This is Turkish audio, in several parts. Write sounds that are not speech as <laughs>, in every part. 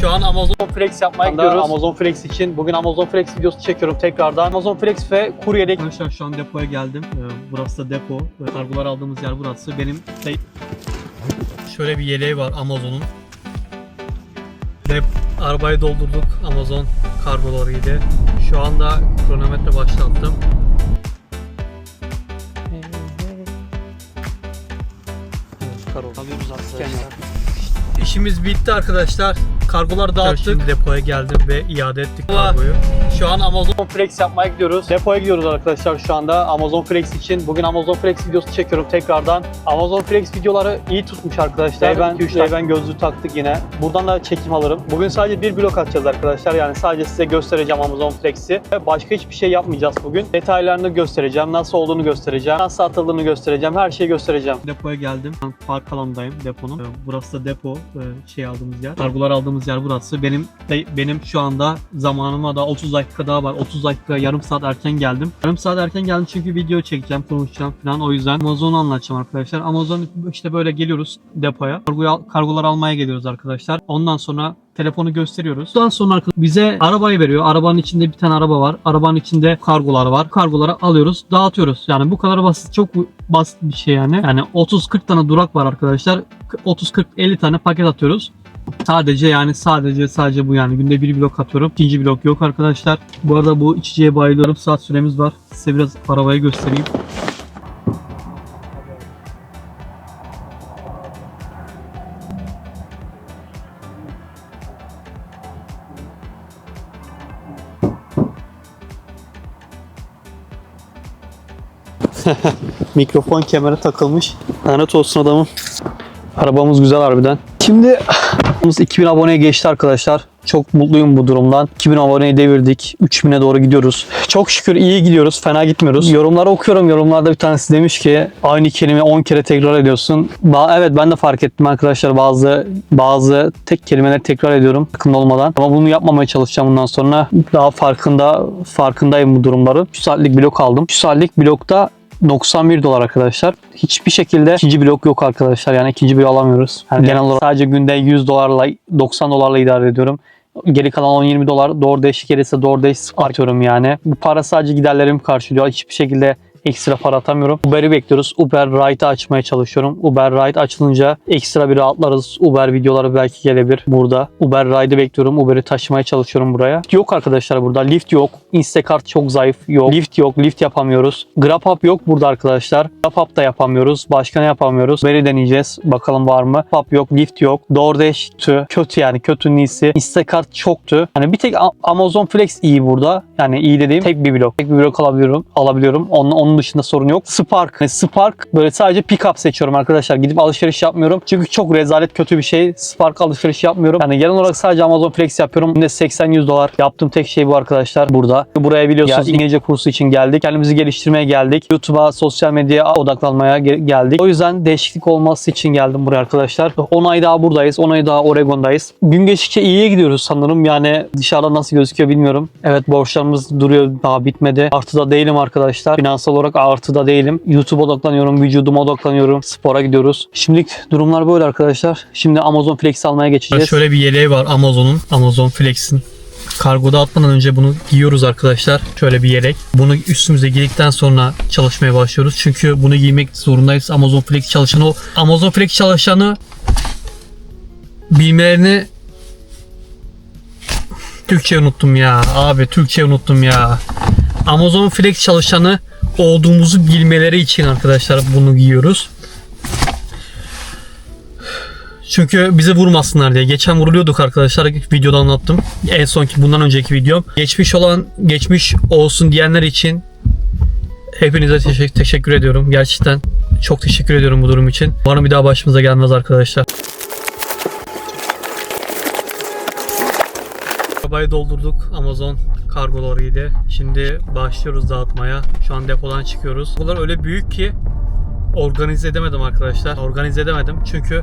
Şu an Amazon Flex yapmaya gidiyoruz. gidiyoruz. Amazon Flex için. Bugün Amazon Flex videosu çekiyorum tekrardan. Amazon Flex ve kuryelik. Arkadaşlar şu an depoya geldim. Ee, Burası da depo. Kargolar aldığımız yer burası. Benim de Şöyle bir yeleği var Amazon'un. Ve arabayı doldurduk Amazon kargolarıydı. Şu anda kronometre başlattım. alıyoruz arkadaşlar. İşimiz bitti arkadaşlar. Kargolar dağıttık. Şimdi depoya geldim ve iade ettik kargoyu. Şu an Amazon Flex yapmaya gidiyoruz. Depoya gidiyoruz arkadaşlar şu anda Amazon Flex için. Bugün Amazon Flex videosu çekiyorum tekrardan. Amazon Flex videoları iyi tutmuş arkadaşlar. Ben 2 ben gözlüğü taktık yine. Buradan da çekim alırım. Bugün sadece bir blok atacağız arkadaşlar. Yani sadece size göstereceğim Amazon Flex'i. Ve başka hiçbir şey yapmayacağız bugün. Detaylarını göstereceğim. Nasıl olduğunu göstereceğim. Nasıl atıldığını göstereceğim. Her şeyi göstereceğim. Depoya geldim. Ben park alanındayım deponun. Ee, Burası da depo. ee, Şey aldığımız yer. Kargolar aldığımız yer burası. Benim benim şu anda zamanıma da 30 dakika daha var. 30 dakika yarım saat erken geldim. Yarım saat erken geldim çünkü video çekeceğim, konuşacağım falan. O yüzden Amazon'u anlatacağım arkadaşlar. Amazon işte böyle geliyoruz depoya. Kargoyu, al- kargolar almaya geliyoruz arkadaşlar. Ondan sonra telefonu gösteriyoruz. Ondan sonra bize arabayı veriyor. Arabanın içinde bir tane araba var. Arabanın içinde kargolar var. Kargoları alıyoruz, dağıtıyoruz. Yani bu kadar basit. Çok basit bir şey yani. Yani 30-40 tane durak var arkadaşlar. 30-40-50 tane paket atıyoruz. Sadece yani sadece sadece bu yani günde bir blok atıyorum. İkinci blok yok arkadaşlar. Bu arada bu içeceğe bayılıyorum. Saat süremiz var. Size biraz arabayı göstereyim. <laughs> Mikrofon kemere takılmış. Lanet olsun adamım. Arabamız güzel harbiden. Şimdi arabamız 2000 aboneye geçti arkadaşlar. Çok mutluyum bu durumdan. 2000 aboneyi devirdik. 3000'e doğru gidiyoruz. Çok şükür iyi gidiyoruz. Fena gitmiyoruz. Yorumları okuyorum. Yorumlarda bir tanesi demiş ki aynı kelime 10 kere tekrar ediyorsun. Ba- evet ben de fark ettim arkadaşlar. Bazı bazı tek kelimeleri tekrar ediyorum farkında olmadan. Ama bunu yapmamaya çalışacağım bundan sonra. Daha farkında farkındayım bu durumların. 3 saatlik blok aldım. 3 saatlik blokta 91 dolar arkadaşlar. Hiçbir şekilde ikinci blok yok arkadaşlar. Yani ikinci blok alamıyoruz. Yani genel olarak sadece günde 100 dolarla 90 dolarla idare ediyorum. Geri kalan 10-20 dolar değişik gelirse değişik atıyorum yani. Bu para sadece giderlerimi karşılıyor. Hiçbir şekilde ekstra para atamıyorum. Uber'i bekliyoruz. Uber Ride'ı açmaya çalışıyorum. Uber Ride açılınca ekstra bir rahatlarız. Uber videoları belki gelebilir burada. Uber Ride'ı bekliyorum. Uber'i taşımaya çalışıyorum buraya. Yok arkadaşlar burada. Lift yok. Instacart çok zayıf. Yok. Lift yok. Lift yapamıyoruz. GrabHub yok burada arkadaşlar. GrabHub da yapamıyoruz. Başka ne yapamıyoruz? Uber'i deneyeceğiz. Bakalım var mı? GrabHub yok. Lift yok. DoorDash kötü. Kötü yani. Kötünün iyisi. Instacart çoktu. Hani bir tek Amazon Flex iyi burada. Yani iyi dediğim tek bir blok. Tek bir blok alabiliyorum. Alabiliyorum. Onun, onun dışında sorun yok. Spark. Yani Spark böyle sadece pick-up seçiyorum arkadaşlar. Gidip alışveriş yapmıyorum. Çünkü çok rezalet kötü bir şey. Spark alışveriş yapmıyorum. Yani genel olarak sadece Amazon Flex yapıyorum. Günde 80-100 dolar. Yaptığım tek şey bu arkadaşlar burada. Buraya biliyorsunuz İngilizce kursu için geldik. Kendimizi geliştirmeye geldik. YouTube'a, sosyal medyaya odaklanmaya ge- geldik. O yüzden değişiklik olması için geldim buraya arkadaşlar. 10 ay daha buradayız. 10 ay daha Oregon'dayız. Gün geçtikçe iyiye gidiyoruz sanırım. Yani dışarıda nasıl gözüküyor bilmiyorum. Evet borçlarımız duruyor. Daha bitmedi. Artıda değilim arkadaşlar. Finansal olarak artıda değilim. YouTube'a odaklanıyorum. Vücuduma odaklanıyorum. Spora gidiyoruz. Şimdilik durumlar böyle arkadaşlar. Şimdi Amazon Flex almaya geçeceğiz. Şöyle bir yeleği var Amazon'un. Amazon Flex'in. Kargoda atmadan önce bunu giyiyoruz arkadaşlar. Şöyle bir yelek. Bunu üstümüze giydikten sonra çalışmaya başlıyoruz. Çünkü bunu giymek zorundayız. Amazon Flex çalışanı. Amazon Flex çalışanı bilmelerini Türkçe unuttum ya. Abi Türkçe unuttum ya. Amazon Flex çalışanı olduğumuzu bilmeleri için arkadaşlar bunu giyiyoruz. Çünkü bizi vurmasınlar diye. Geçen vuruluyorduk arkadaşlar. Videoda anlattım. En sonki bundan önceki videom. Geçmiş olan geçmiş olsun diyenler için hepinize teşekkür, teşekkür ediyorum. Gerçekten çok teşekkür ediyorum bu durum için. Umarım bir daha başımıza gelmez arkadaşlar. Arabayı doldurduk Amazon kargolarıydı. Şimdi başlıyoruz dağıtmaya. Şu an depodan çıkıyoruz. Bunlar öyle büyük ki organize edemedim arkadaşlar. Organize edemedim çünkü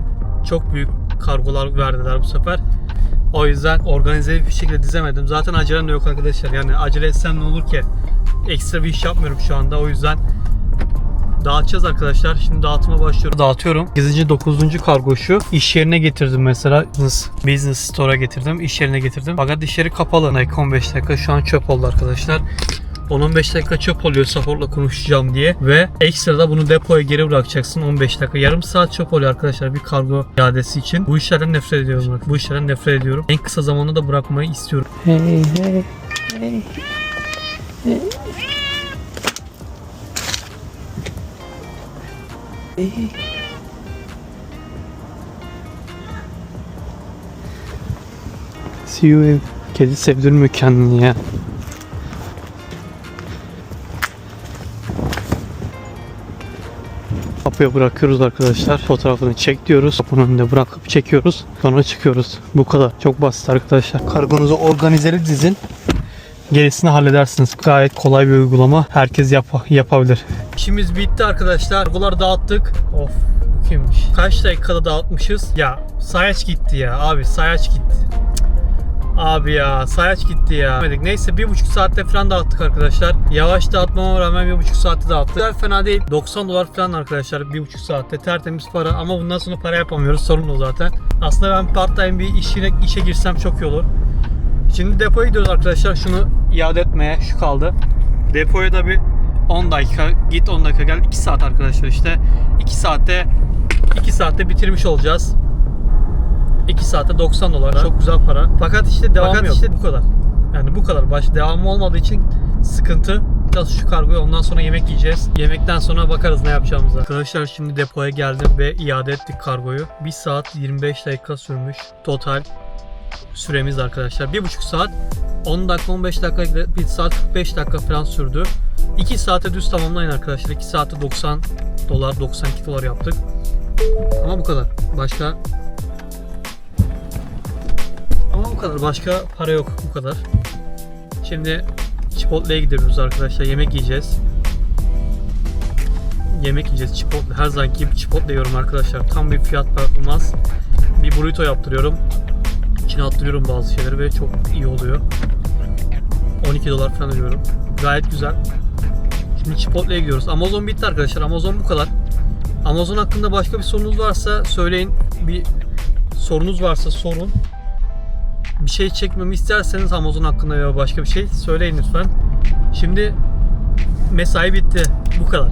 çok büyük kargolar verdiler bu sefer. O yüzden organize bir şekilde dizemedim. Zaten acelem de yok arkadaşlar. Yani acele etsem ne olur ki? Ekstra bir iş yapmıyorum şu anda. O yüzden Dağıtacağız arkadaşlar. Şimdi dağıtıma başlıyorum. Dağıtıyorum. 8. 9. kargo şu. İş yerine getirdim mesela. Business, business store'a getirdim. İş yerine getirdim. Fakat iş yeri kapalı. Like 15 dakika şu an çöp oldu arkadaşlar. 10-15 dakika çöp oluyor supportla konuşacağım diye ve ekstra da bunu depoya geri bırakacaksın 15 dakika. Yarım saat çöp oluyor arkadaşlar bir kargo iadesi için. Bu işlerden nefret ediyorum. Bu işlerden nefret ediyorum. En kısa zamanda da bırakmayı istiyorum. Hey hey hey. See you ev. Kedi sevdirmiyor kendini ya. Kapıya bırakıyoruz arkadaşlar. Fotoğrafını çek diyoruz. Kapının önünde bırakıp çekiyoruz. Sonra çıkıyoruz. Bu kadar. Çok basit arkadaşlar. Kargonuzu organizeli dizin. Gerisini halledersiniz. Gayet kolay bir uygulama. Herkes yap- yapabilir. İşimiz bitti arkadaşlar. Kargoları dağıttık. Of kimmiş? Kaç dakikada dağıtmışız? Ya sayaç gitti ya. Abi sayaç gitti. Abi ya sayaç gitti ya. Neyse bir buçuk saatte falan dağıttık arkadaşlar. Yavaş dağıtmama rağmen bir buçuk saatte dağıttık. Fena değil. 90 dolar falan arkadaşlar bir buçuk saatte. Tertemiz para ama bundan sonra para yapamıyoruz. Sorun o zaten. Aslında ben part time bir işine, işe girsem çok iyi olur. Şimdi depoya gidiyoruz arkadaşlar. Şunu iade etmeye şu kaldı. Depoya da bir 10 dakika git 10 dakika gel 2 saat arkadaşlar işte. 2 saatte 2 saatte bitirmiş olacağız. 2 saatte 90 dolar. Çok güzel para. Fakat işte devamı Fakat yok. işte bu kadar. Yani bu kadar. Baş devamı olmadığı için sıkıntı. Biraz şu kargoyu ondan sonra yemek yiyeceğiz. Yemekten sonra bakarız ne yapacağımıza. Arkadaşlar şimdi depoya geldim ve iade ettik kargoyu. 1 saat 25 dakika sürmüş. Total süremiz arkadaşlar. 1,5 saat 10 dakika 15 dakika 1 saat 45 dakika falan sürdü. 2 saate düz tamamlayın arkadaşlar. 2 saate 90 dolar 92 dolar yaptık. Ama bu kadar. Başka ama bu kadar. Başka para yok. Bu kadar. Şimdi Chipotle'ye gidiyoruz arkadaşlar. Yemek yiyeceğiz. Yemek yiyeceğiz Chipotle. Her zamanki gibi Chipotle yiyorum arkadaşlar. Tam bir fiyat performans. Bir burrito yaptırıyorum. İçine attırıyorum bazı şeyleri ve çok iyi oluyor. 12 dolar falan ödüyorum. Gayet güzel. Şimdi Chipotle'ye gidiyoruz. Amazon bitti arkadaşlar. Amazon bu kadar. Amazon hakkında başka bir sorunuz varsa söyleyin. Bir sorunuz varsa sorun. Bir şey çekmemi isterseniz Amazon hakkında veya başka bir şey söyleyin lütfen. Şimdi mesai bitti. Bu kadar.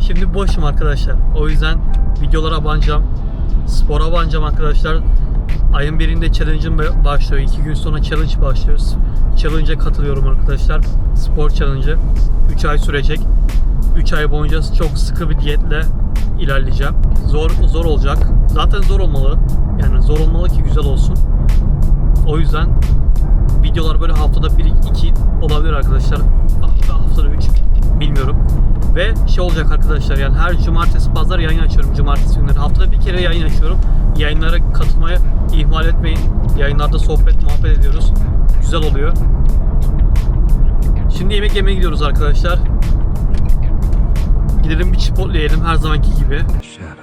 Şimdi boşum arkadaşlar. O yüzden videolara banacağım. Spora banacağım arkadaşlar. Ayın birinde challenge'ım başlıyor. İki gün sonra challenge başlıyoruz. Challenge'a katılıyorum arkadaşlar. Spor challenge'ı. 3 ay sürecek. 3 ay boyunca çok sıkı bir diyetle ilerleyeceğim. Zor zor olacak. Zaten zor olmalı. Yani zor olmalı ki güzel olsun. O yüzden videolar böyle haftada 1 2 olabilir arkadaşlar. Hatta haftada 3 bilmiyorum. Ve şey olacak arkadaşlar yani her cumartesi pazar yayın açıyorum cumartesi günleri. Haftada bir kere yayın açıyorum. Yayınlara katılmayı ihmal etmeyin. Yayınlarda sohbet muhabbet ediyoruz. Güzel oluyor. Şimdi yemek yemeye gidiyoruz arkadaşlar. Gidelim bir chipotle yiyelim her zamanki gibi. Chef.